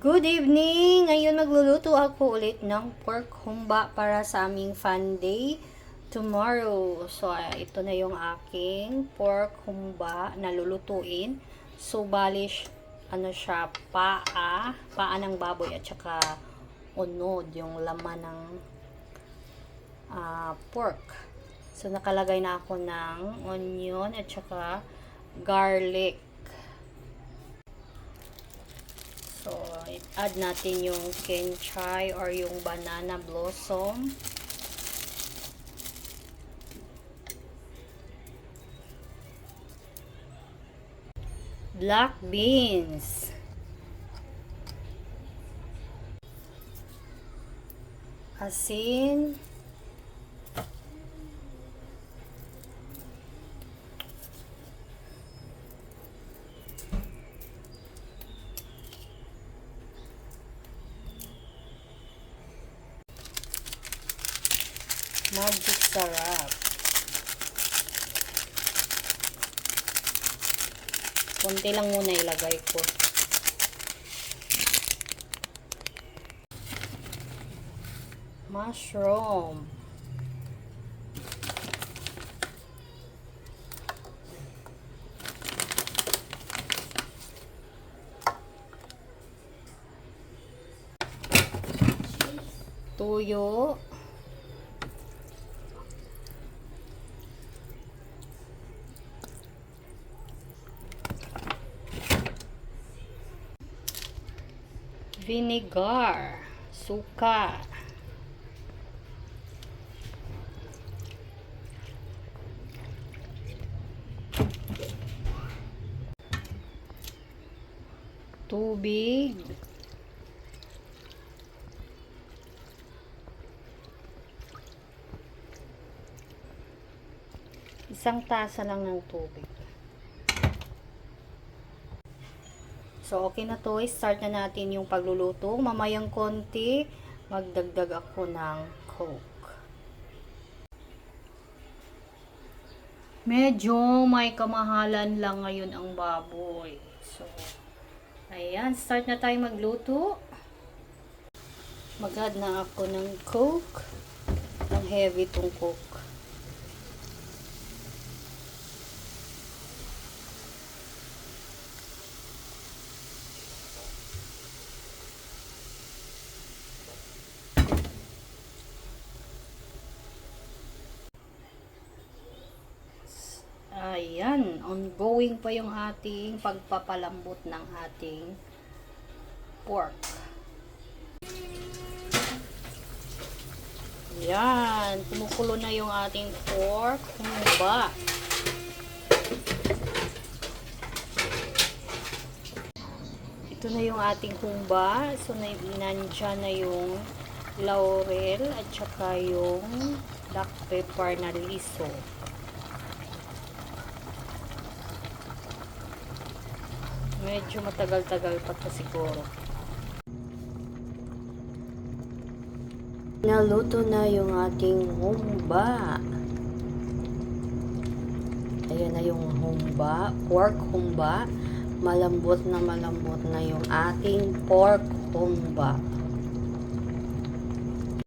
Good evening! Ngayon magluluto ako ulit ng pork humba para sa aming fun day tomorrow. So, ito na yung aking pork humba na lulutuin. So, balish, ano siya, paa, paa ng baboy at saka unod, yung laman ng ah, pork. So, nakalagay na ako ng onion at saka garlic. So, add natin yung kenchay or yung banana blossom. Black beans. Asin. Magic sarap. Konti lang muna ilagay ko. Mushroom. Tuyo. Vinegar, suka, tubig, isang tasa lang ng tubig. So, okay na to. Start na natin yung pagluluto. Mamayang konti, magdagdag ako ng coke. Medyo may kamahalan lang ngayon ang baboy. So, ayan. Start na tayo magluto. Mag-add na ako ng coke. Ang heavy tong coke. Ayan, ongoing pa yung ating pagpapalambot ng ating pork. Yan, kumukulo na yung ating pork. Humba. Ito na yung ating humba. So, na, nandyan na yung laurel at saka yung black pepper na liso. Medyo matagal-tagal pa to siguro. Naluto na yung ating humba. Ayan na yung humba, pork humba. Malambot na malambot na yung ating pork humba.